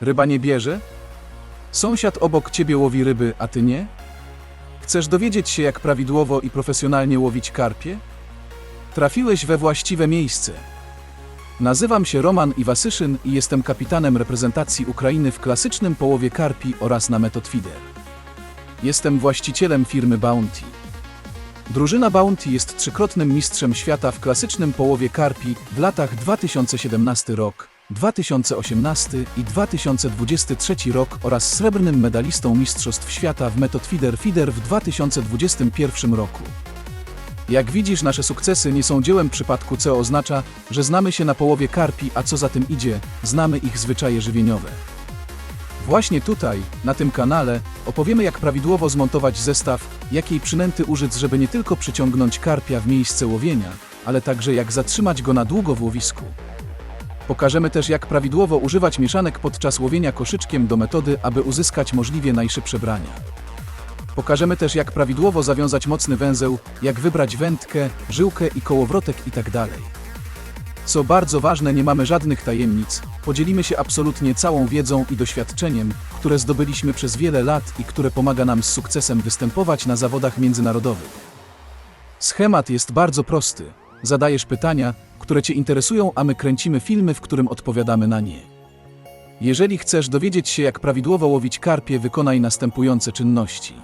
Ryba nie bierze? Sąsiad obok ciebie łowi ryby, a ty nie? Chcesz dowiedzieć się, jak prawidłowo i profesjonalnie łowić karpie? Trafiłeś we właściwe miejsce. Nazywam się Roman Iwasyszyn i jestem kapitanem reprezentacji Ukrainy w klasycznym połowie karpi oraz na Method Feeder. Jestem właścicielem firmy Bounty. Drużyna Bounty jest trzykrotnym mistrzem świata w klasycznym połowie karpi w latach 2017 rok, 2018 i 2023 rok oraz srebrnym medalistą Mistrzostw Świata w Method Feeder Feeder w 2021 roku. Jak widzisz, nasze sukcesy nie są dziełem przypadku, co oznacza, że znamy się na połowie karpi, a co za tym idzie, znamy ich zwyczaje żywieniowe. Właśnie tutaj, na tym kanale, opowiemy jak prawidłowo zmontować zestaw, jakiej przynęty użyć, żeby nie tylko przyciągnąć karpia w miejsce łowienia, ale także jak zatrzymać go na długo w łowisku. Pokażemy też jak prawidłowo używać mieszanek podczas łowienia koszyczkiem do metody, aby uzyskać możliwie najszybsze brania. Pokażemy też jak prawidłowo zawiązać mocny węzeł, jak wybrać wędkę, żyłkę i kołowrotek itd. Co bardzo ważne, nie mamy żadnych tajemnic. Podzielimy się absolutnie całą wiedzą i doświadczeniem, które zdobyliśmy przez wiele lat i które pomaga nam z sukcesem występować na zawodach międzynarodowych. Schemat jest bardzo prosty. Zadajesz pytania, które Cię interesują, a my kręcimy filmy, w którym odpowiadamy na nie. Jeżeli chcesz dowiedzieć się, jak prawidłowo łowić karpie, wykonaj następujące czynności.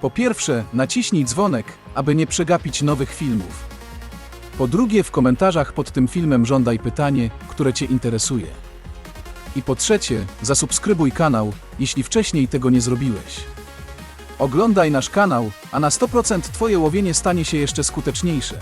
Po pierwsze, naciśnij dzwonek, aby nie przegapić nowych filmów. Po drugie, w komentarzach pod tym filmem żądaj pytanie, które Cię interesuje. I po trzecie, zasubskrybuj kanał, jeśli wcześniej tego nie zrobiłeś. Oglądaj nasz kanał, a na 100% Twoje łowienie stanie się jeszcze skuteczniejsze.